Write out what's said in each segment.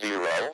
zero,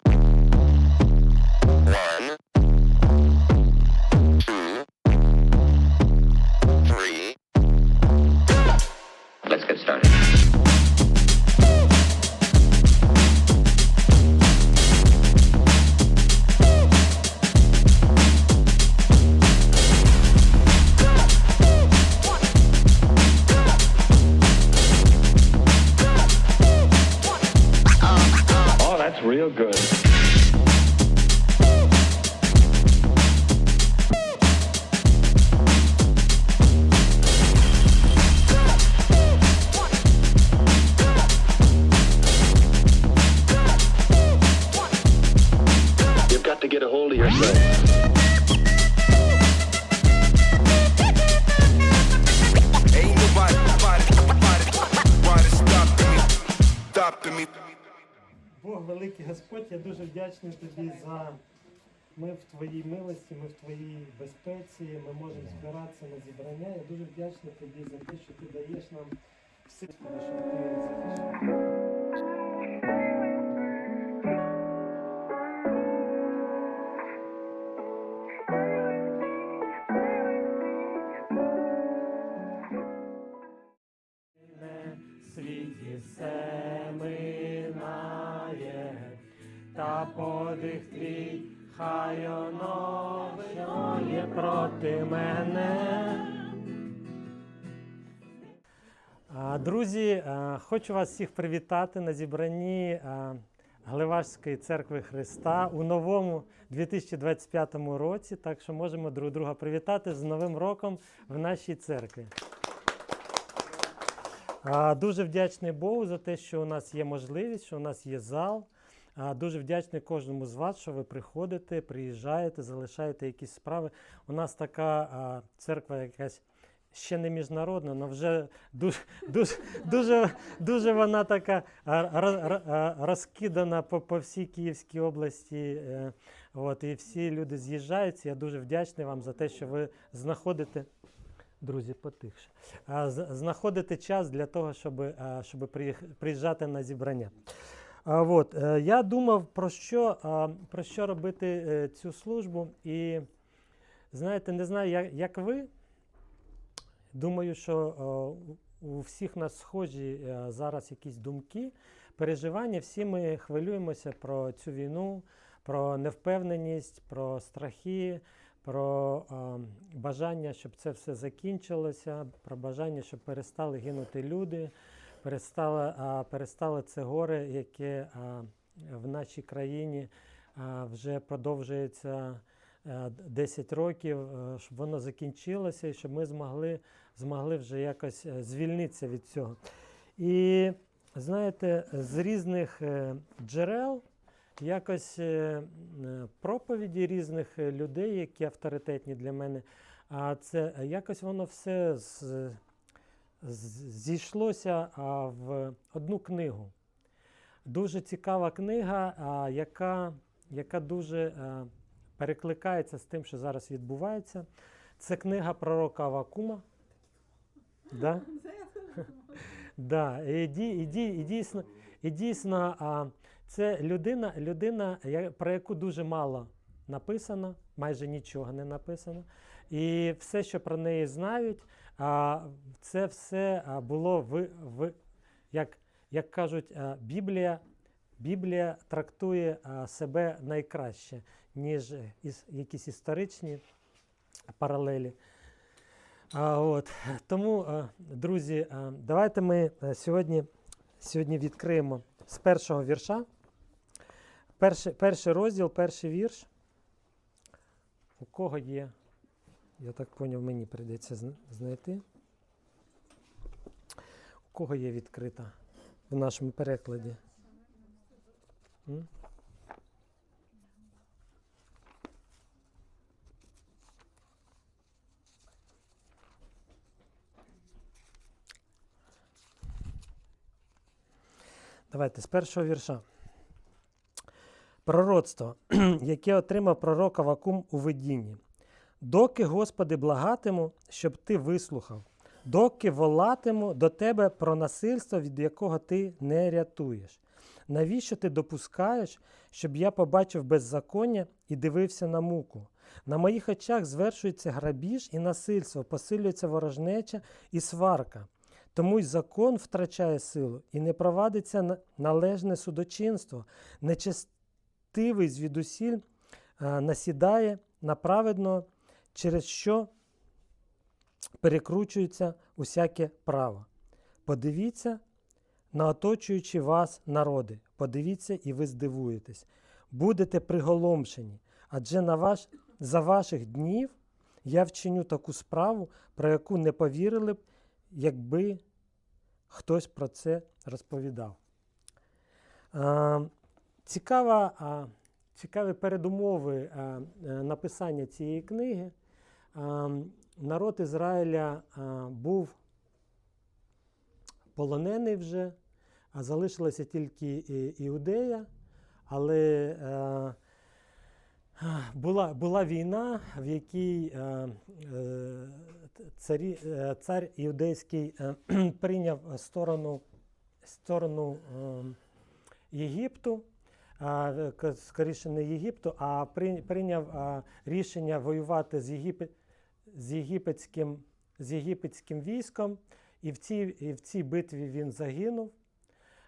to get a hold of yourself. Ain't nobody, nobody, nobody, nobody stopping me, stopping me. Бог великий Господь, я дуже вдячний тобі за ми в твоїй милості, ми в твоїй безпеці, ми можемо збиратися на зібрання. Я дуже вдячний тобі за те, що ти даєш нам все, щоб ти захищаєш. Подих твій хай оновлює проти мене. Друзі, хочу вас всіх привітати на зібранні а, Гливашської церкви Христа у новому 2025 році. Так що можемо друг друга привітати з Новим роком в нашій церкві. Дуже вдячний Богу за те, що у нас є можливість, що у нас є зал. Дуже вдячний кожному з вас, що ви приходите, приїжджаєте, залишаєте якісь справи. У нас така церква якась ще не міжнародна, але вже дуже, дуже, дуже, дуже вона така розкидана по, по всій Київській області. е, От, і всі люди з'їжджаються. Я дуже вдячний вам за те, що ви знаходите. Друзі, потихше. А, з- знаходити час для того, щоб, щоб приїжджати на зібрання. А, от, е, я думав, про що, про що робити е, цю службу. І знаєте, не знаю, як, як ви. Думаю, що у- всіх нас схожі е, зараз якісь думки, переживання. Всі ми хвилюємося про цю війну, про невпевненість, про страхи, про бажання, щоб це все закінчилося, про бажання, щоб перестали гинути люди, перестало, а, перестало це горе, яке в нашій країні вже продовжується е, 10 років, е, щоб воно закінчилося і щоб ми змогли, змогли вже якось е, звільнитися від цього. І знаєте, з різних е, джерел якось е, проповіді різних е, людей, які авторитетні для мене, а це е, якось воно все з- зійшлося в одну книгу. Дуже цікава книга, яка, яка дуже е, перекликається з тим, що зараз відбувається. Це книга пророка Авакума. Да? Да, і, і, ді- і дійсно, і дійсно а, це людина, людина, про яку дуже мало написано, майже нічого не написано. І все, що про неї знають, це все було в, в як, як кажуть, Біблія, Біблія трактує себе найкраще, ніж якісь історичні паралелі. От. Тому, друзі, давайте ми сьогодні, сьогодні відкриємо з першого вірша. Перший, перший розділ, перший вірш. У кого є? Я так поняв, мені прийдеться знайти. У кого є відкрита в нашому перекладі? М? Давайте з першого вірша. Пророцтво, яке отримав пророк Авакум у видінні. Доки, Господи, благатиму, щоб ти вислухав, доки волатиму до тебе про насильство, від якого ти не рятуєш. Навіщо ти допускаєш, щоб я побачив беззаконня і дивився на муку? На моїх очах звершується грабіж і насильство, посилюється ворожнеча і сварка. Тому й закон втрачає силу і не провадиться на- належне судочинство. Нечестивий звідусіль насідає на праведного, через що перекручується усяке право. Подивіться на оточуючі вас народи. Подивіться, і ви здивуєтесь. Будете приголомшені, адже на ваш, за ваших днів я вчиню таку справу, про яку не повірили б, якби хтось про це розповідав. А, цікава, а, цікаві передумови а, е, написання цієї книги. А, народ Ізраїля був полонений вже, а залишилася тільки Іудея, але е, була, була війна, в якій е, е, царі, е, цар іудейський е, прийняв сторону, сторону е, Єгипту, е, скоріше не Єгипту, а прийняв рішення воювати з, Єгипет, з, єгипетським, з єгипетським військом, і в цій, і в цій битві він загинув.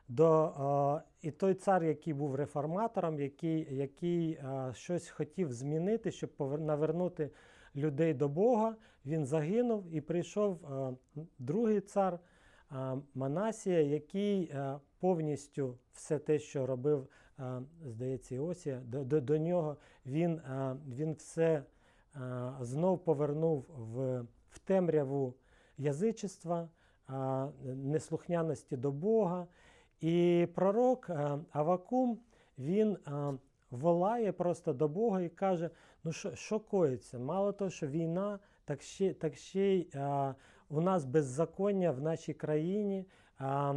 До, і той цар, який був реформатором, який, який щось хотів змінити, щоб навернути людей до Бога, він загинув і прийшов другий цар Манасія, який повністю все те, що робив, здається, Іосія, до, до, до нього він, він все знов повернув в, в темряву язичества, е, неслухняності до Бога. І пророк е, Авакум він е, волає просто до Бога і каже: ну що, що коїться? Мало того, що війна, так ще, так ще й е, у нас беззаконня в нашій країні, е,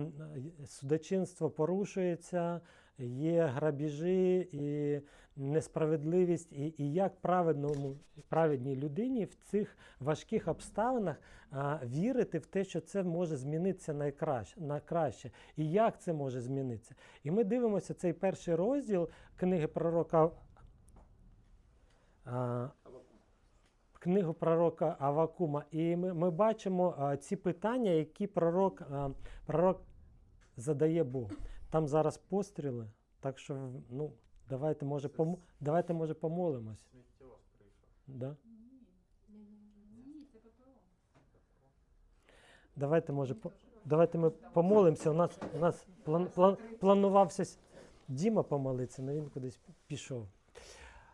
судочинство порушується, є грабіжі і несправедливість. І, і як праведному, праведній людині в цих важких обставинах а, вірити в те, що це може змінитися найкраще, на краще. І як це може змінитися? І ми дивимося цей перший розділ книги пророка. А, Книгу пророка Авакума, і ми, ми бачимо а, ці питання, які пророк, а, пророк задає Богу. Там зараз постріли, так що ну, давайте, може, пом... давайте, може помолимось. Да? Давайте, може, по... давайте ми помолимося. У нас, у нас план, план, планувався Діма помолитися, але він кудись пішов.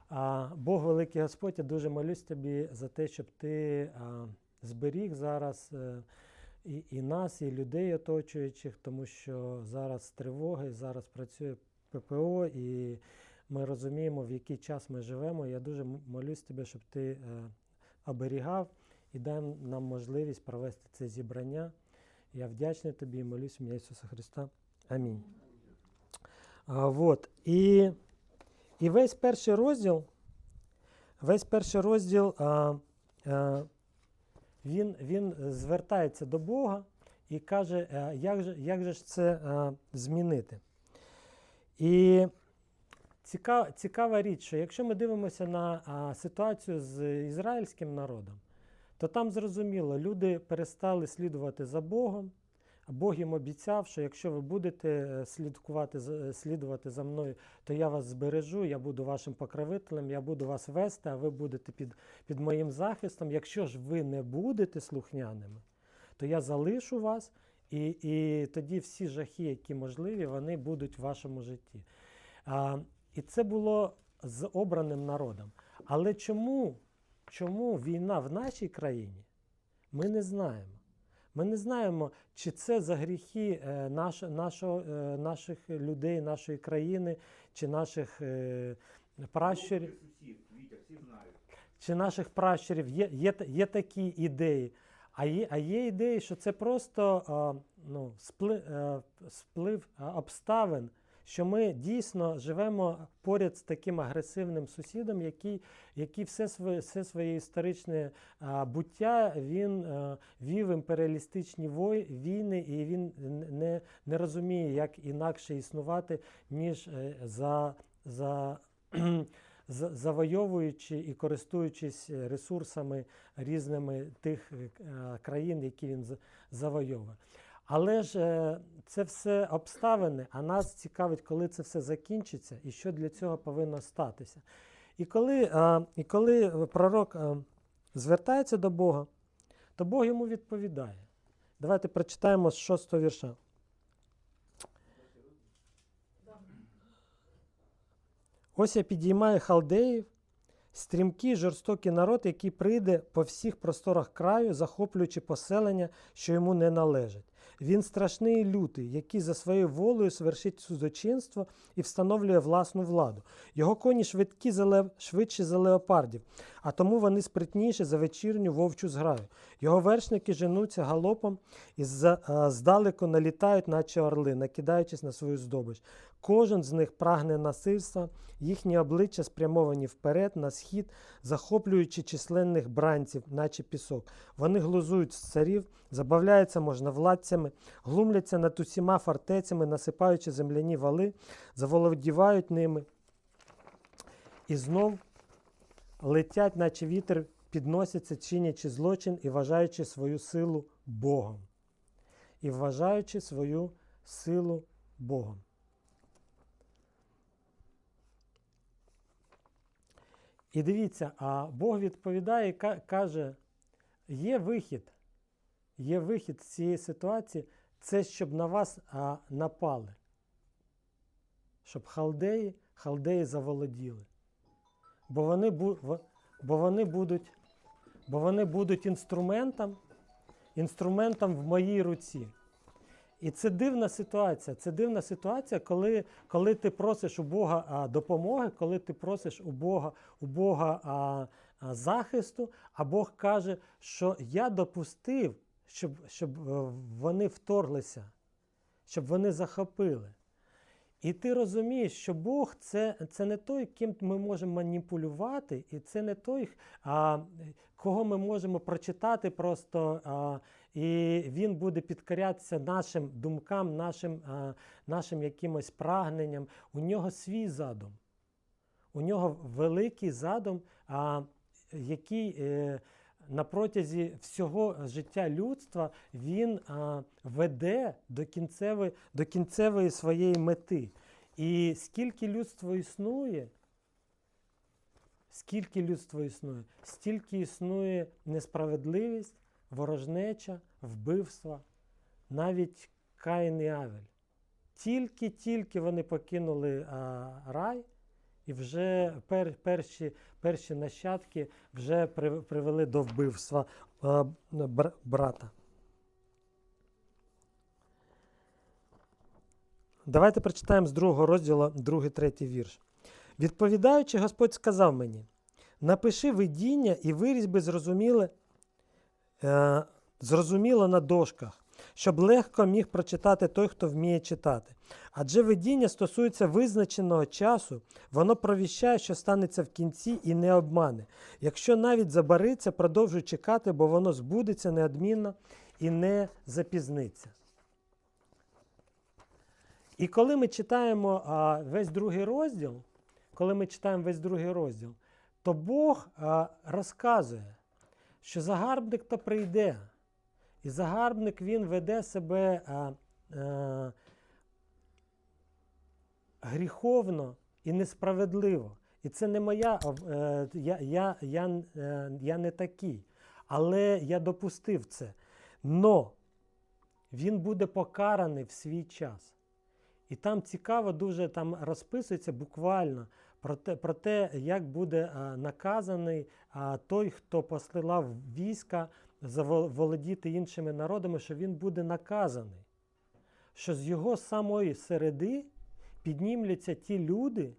А, Бог великий Господь, я дуже молюсь тобі за те, щоб ти а, зберіг зараз е, і, і нас, і людей оточуючих, тому що зараз тривоги, зараз працює ППО, і ми розуміємо, в який час ми живемо. Я дуже молюсь тебе, щоб ти е, оберігав і дай нам можливість провести це зібрання. Я вдячний тобі і молюсь ім'я Ісуса Христа. Амінь. А, вот. І, і весь перший розділ, весь перший розділ а, а, він, він звертається до Бога і каже, а, як же, як же ж це а, змінити. І цікава, цікава річ, що якщо ми дивимося на а, ситуацію з ізраїльським народом, то там зрозуміло, люди перестали слідувати за Богом. Бог їм обіцяв, що якщо ви будете е, слідкувати, е, слідувати за мною, то я вас збережу, я буду вашим покровителем, я буду вас вести, а ви будете під, під моїм захистом. Якщо ж ви не будете слухняними, то я залишу вас, і, і тоді всі жахи, які можливі, вони будуть в вашому житті. А, і це було з обраним народом. Але чому, чому війна в нашій країні? Ми не знаємо. Ми не знаємо, чи це за гріхи е, наш, нашого, е, наших людей, нашої країни, чи наших е, пращурів, чи наших пращурів. Є, є, є такі ідеї. А є, а є ідеї, що це просто а, ну, е, сплив а, обставин, що ми дійсно живемо поряд з таким агресивним сусідом, який, який все своє, все своє історичне а, буття він а, вів імперіалістичні вой, війни, і він не, не розуміє, як інакше існувати, ніж е, за, за- завойовуючи і користуючись е, ресурсами різними тих е, країн, які він завойовує. Але ж е, це все обставини, а нас цікавить, коли це все закінчиться і що для цього повинно статися. І коли, і коли пророк звертається до Бога, то Бог йому відповідає. Давайте прочитаємо з 6 вірша. Ось я підіймаю халдеїв, стрімкий жорстокий народ, який прийде по всіх просторах краю, захоплюючи поселення, що йому не належать. Він страшний лютий, який за своєю волею свершить судочинство і встановлює власну владу. Його коні швидкі за лев, швидші за леопардів, а тому вони спритніші за вечірню вовчу зграю. Його вершники женуться галопом і а, здалеку налітають, наче орли, накидаючись на свою здобич. Кожен з них прагне насильства, їхні обличчя спрямовані вперед, на схід, захоплюючи численних бранців, наче пісок. Вони глузують з царів, забавляються можновладцями, глумляться над усіма фортецями, насипаючи земляні вали, заволодівають ними. І знов летять, наче вітер, підносяться, чинячи злочин і вважаючи свою силу Богом. І вважаючи свою силу Богом. І дивіться, а Бог відповідає і каже: є вихід, є вихід з цієї ситуації, це щоб на вас напали. Щоб халдеї, халдеї заволоділи. Бо вони, бо вони будуть, бо вони будуть інструментом, інструментом в моїй руці. І це дивна ситуація. Це дивна ситуація, коли, коли ти просиш у Бога а, допомоги, коли ти просиш у Бога, у Бога а, а, захисту, а Бог каже, що я допустив, щоб, щоб е, вони вторглися, щоб вони захопили. І ти розумієш, що Бог це, це не той, ким ми можемо маніпулювати, і це не той, а, кого ми можемо прочитати просто, а, і він буде підкорятися нашим думкам, нашим, а, нашим якимось прагненням. У нього свій задум. У нього великий задум, а, який е, на протязі всього життя людства він а, веде до кінцевої, до кінцевої своєї мети. І скільки людство існує, скільки людство існує, стільки існує несправедливість, ворожнеча, вбивства, навіть Каїн і Авель. Тільки-тільки вони покинули а, рай, і вже пер, перші, перші нащадки вже привели до вбивства брата. Давайте прочитаємо з другого розділу, другий, третій вірш. Відповідаючи, Господь сказав мені: напиши видіння і вирізьби зрозуміле, е, зрозуміло на дошках, щоб легко міг прочитати той, хто вміє читати. Адже видіння стосується визначеного часу, воно провіщає, що станеться в кінці, і не обмане. Якщо навіть забариться, продовжуй чекати, бо воно збудеться неодмінно і не запізниться. І коли ми читаємо а, весь другий розділ, коли ми читаємо весь другий розділ, то Бог а, розказує, що загарбник то прийде, і загарбник він веде себе а, а, гріховно і несправедливо. І це не моя, е, я, я, я, е, я не такий. Але я допустив це. Но він буде покараний в свій час. І там цікаво дуже там розписується буквально про те, про те як буде наказаний той, хто посилав війська заволодіти іншими народами, що він буде наказаний. Що з його самої середи піднімляться ті люди,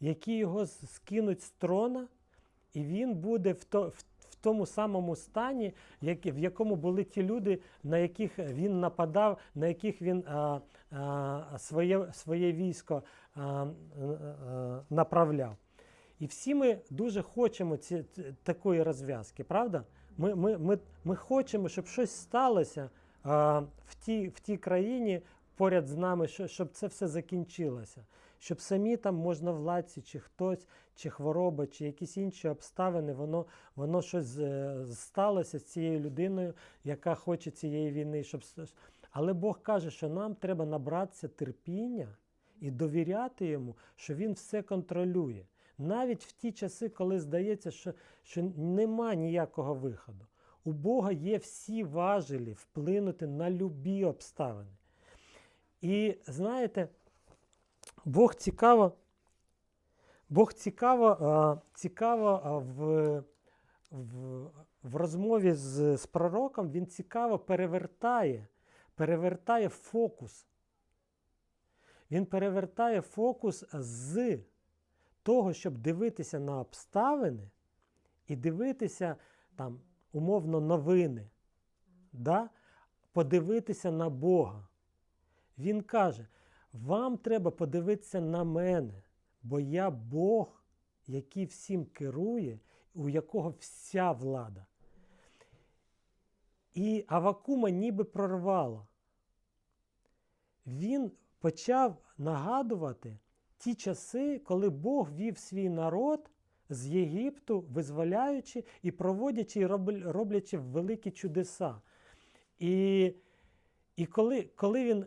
які його скинуть з трона, і він буде вто- в- тому самому стані, як, в якому були ті люди, на яких він нападав, на яких він а, а, своє, своє військо а, а, направляв. І всі ми дуже хочемо ці, такої розв'язки, правда? Ми, ми, ми, ми хочемо, щоб щось сталося а, в, тій, в тій країні поряд з нами, що- щоб це все закінчилося. Щоб самі там можновладці, чи хтось, чи хвороба, чи якісь інші обставини, воно, воно щось е, сталося з цією людиною, яка хоче цієї війни. Щоб... Але Бог каже, що нам треба набратися терпіння і довіряти йому, що він все контролює. Навіть в ті часи, коли здається, що, що нема ніякого виходу. У Бога є всі важелі вплинути на любі обставини. І знаєте, Бог цікаво, Бог цікаво, цікаво в, в, в розмові з, з пророком, він цікаво перевертає, перевертає фокус. Він перевертає фокус з того, щоб дивитися на обставини і дивитися там, умовно, новини, да? подивитися на Бога. Він каже: вам треба подивитися на мене, бо я Бог, який всім керує, у якого вся влада. І Авакума ніби прорвало. Він почав нагадувати ті часи, коли Бог вів свій народ з Єгипту, визволяючи і проводячи і роблячи великі чудеса. І, і коли, коли він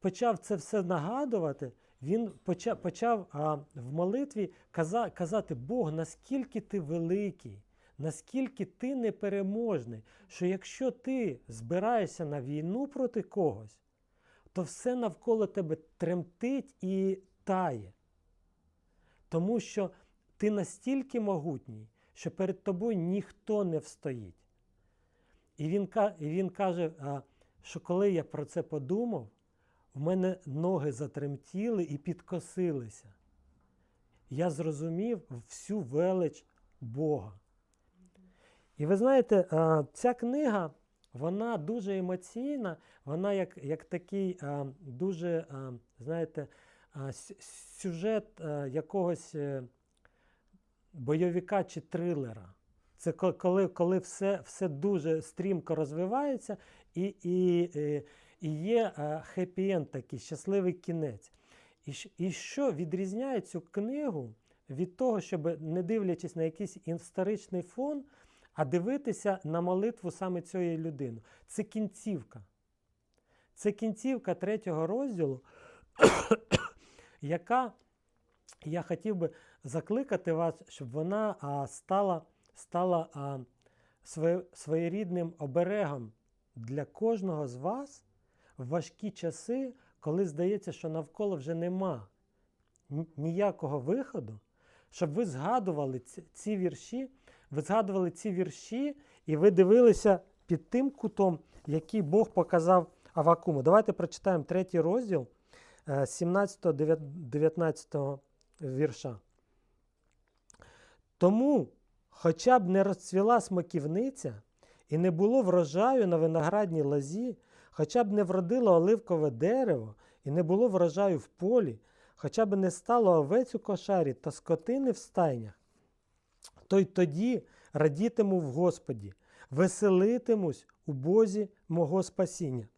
почав це все нагадувати, він почав, почав а, в молитві каза, казати: Бог, наскільки ти великий, наскільки ти непереможний, що якщо ти збираєшся на війну проти когось, то все навколо тебе тремтить і тає. Тому що ти настільки могутній, що перед тобою ніхто не встоїть. І він, і він каже, що коли я про це подумав, в мене ноги затремтіли і підкосилися. Я зрозумів всю велич Бога. І ви знаєте, ця книга, вона дуже емоційна, вона як, як такий дуже, знаєте, сюжет якогось е, бойовика чи трилера. Це коли, коли все, все дуже стрімко розвивається і, і, е, і є хеппі-енд такий, щасливий кінець. І, і що відрізняє цю книгу від того, щоб не дивлячись на якийсь історичний фон, а дивитися на молитву саме цієї людини. Це кінцівка. Це кінцівка третього розділу, яка я хотів би закликати вас, щоб вона а, стала, стала а, своє, своєрідним оберегом для кожного з вас в важкі часи, коли здається, що навколо вже нема ніякого виходу, щоб ви згадували ці, ці вірші, ви згадували ці вірші, і ви дивилися під тим кутом, який Бог показав Авакуму. Давайте прочитаємо третій розділ е, 17-19 вірша. Тому, хоча б не розцвіла смоківниця, і не було врожаю на виноградній лозі, хоча б не вродило оливкове дерево, і не було врожаю в полі, хоча б не стало овець у кошарі та скотини в стайнях, то й тоді радітиму в Господі, веселитимусь у Бозі мого спасіння.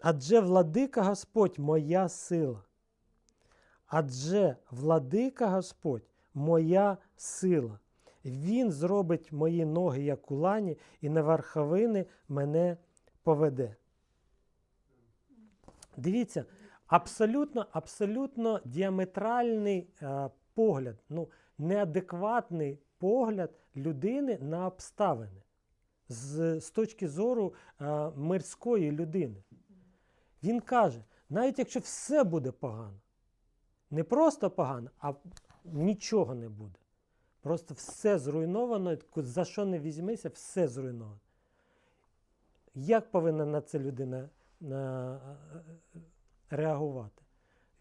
Адже владика Господь моя сила. Адже владика Господь моя сила. Він зробить мої ноги, як у лані, і на верховини мене поведе. Дивіться, абсолютно, абсолютно діаметральний е, погляд, ну, неадекватний погляд людини на обставини з, з точки зору е, мирської людини. Він каже, навіть якщо все буде погано, не просто погано, а нічого не буде. Просто все зруйновано, за що не візьмися, все зруйновано. Як повинна на це людина е, реагувати?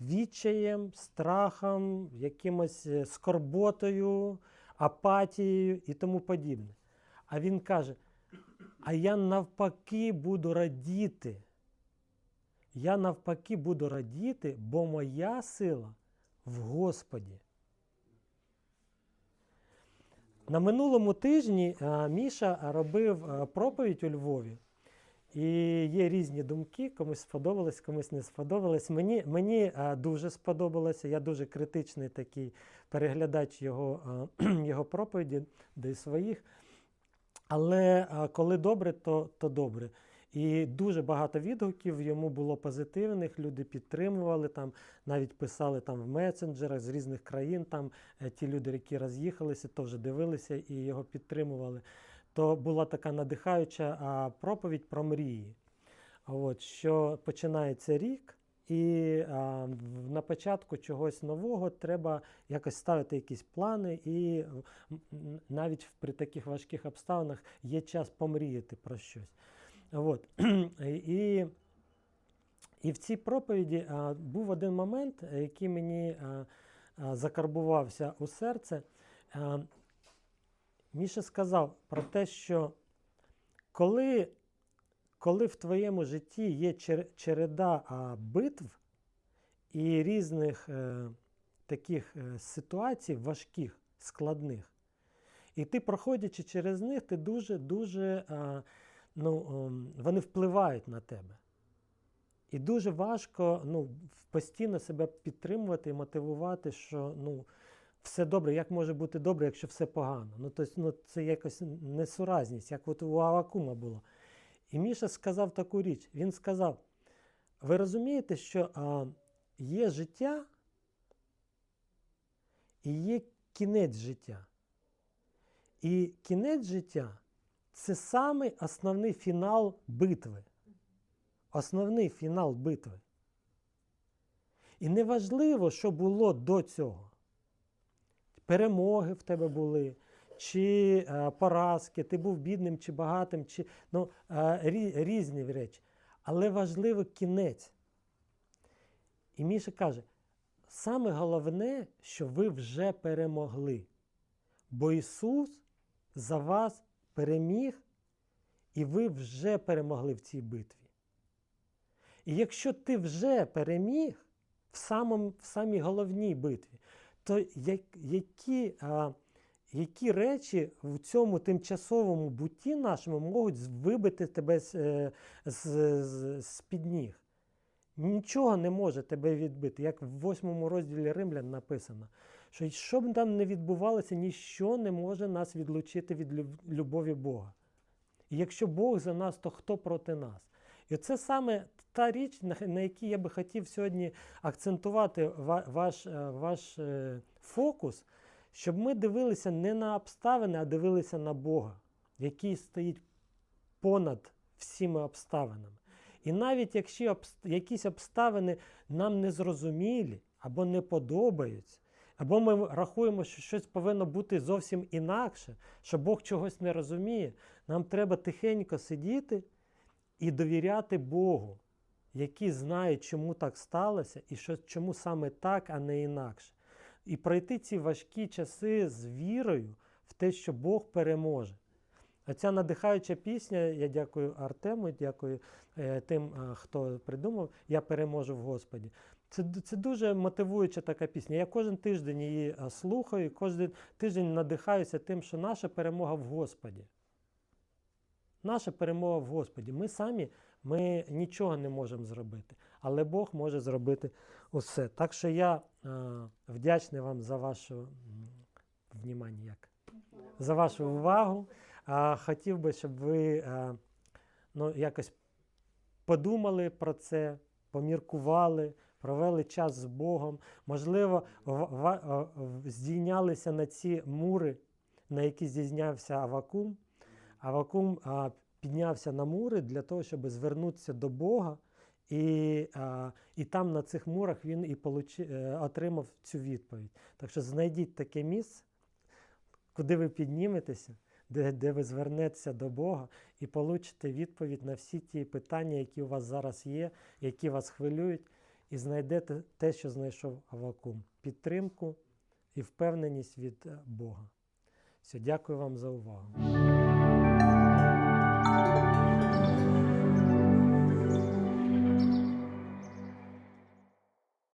Відчаєм, страхом, якимось е, скорботою, апатією і тому подібне. А він каже: а я навпаки буду радіти. Я навпаки буду радіти, бо моя сила в Господі. На минулому тижні Міша робив проповідь у Львові. І є різні думки, комусь сподобалось, комусь не сподобалось. Мені, мені дуже сподобалося. Я дуже критичний такий переглядач його, його проповіді, де й своїх. Але коли добре, то, то добре. І дуже багато відгуків йому було позитивних. Люди підтримували там, навіть писали там в месенджерах з різних країн. Там е, ті люди, які роз'їхалися, теж дивилися і його підтримували. То була така надихаюча проповідь про мрії. От, що починається рік, і а, на початку чогось нового треба якось ставити якісь плани, і навіть при таких важких обставинах є час помріяти про щось. От. І, і в цій проповіді а, був один момент, е, який мені а, а, закарбувався у серце. А, Міша сказав про те, що коли, коли в твоєму житті є чер- череда а, битв і різних е, таких е, ситуацій важких, складних, і ти, проходячи через них, ти дуже-дуже ну, ем, вони впливають на тебе. І дуже важко ну, постійно себе підтримувати і мотивувати, що ну, все добре, як може бути добре, якщо все погано. Ну, тобто, ну, це якось несуразність, як от у Авакума було. І Міша сказав таку річ. Він сказав: ви розумієте, що а, є життя і є кінець життя. І кінець життя це самий основний фінал битви. Основний фінал битви. І неважливо, що було до цього. Перемоги в тебе були, чи е, поразки, ти був бідним чи багатим, чи ну, е, рі, різні речі. Але важливо кінець. І Міша каже: саме головне, що ви вже перемогли. Бо Ісус за вас переміг, і ви вже перемогли в цій битві. І якщо ти вже переміг в, самому, в самій головній битві, то як, які, а, які речі в цьому тимчасовому бутті нашому можуть вибити тебе з, е, з, з, з-під ніг? Нічого не може тебе відбити. Як в восьмому розділі Римлян написано, що що б там не відбувалося, ніщо не може нас відлучити від любові Бога. І якщо Бог за нас, то хто проти нас? І це саме та річ, на, якій я би хотів сьогодні акцентувати ваш, е, ваш е, фокус, щоб ми дивилися не на обставини, а дивилися на Бога, який стоїть понад всіми обставинами. І навіть якщо якісь обставини нам не зрозумілі або не подобаються, або ми рахуємо, що щось повинно бути зовсім інакше, що Бог чогось не розуміє, нам треба тихенько сидіти і довіряти Богу, який знає, чому так сталося, і що, чому саме так, а не інакше. І пройти ці важкі часи з вірою в те, що Бог переможе. А ця надихаюча пісня, я дякую Артему, дякую е, тим, е, хто придумав, я переможу в Господі. Це, це дуже мотивуюча така пісня. Я кожен тиждень її е, слухаю, кожен тиждень надихаюся тим, що наша перемога в Господі. Наша перемога в Господі. Ми самі ми нічого не можемо зробити, але Бог може зробити усе. Так що я е, вдячний вам за вашу внімання, як? за вашу увагу. А, хотів би, щоб ви е, ну, якось подумали про це, поміркували, провели час з Богом. Можливо, здійнялися на ці мури, на які здійнявся Авакум. Авакум піднявся на мури для того, щоб звернутися до Бога. І, і там на цих мурах він і получи, е, отримав цю відповідь. Так що знайдіть таке місце, куди ви підніметеся, де, де ви звернетеся до Бога і получите відповідь на всі ті питання, які у вас зараз є, які вас хвилюють, і знайдете те, що знайшов Авакум підтримку і впевненість від е, Бога. Все, дякую вам за увагу.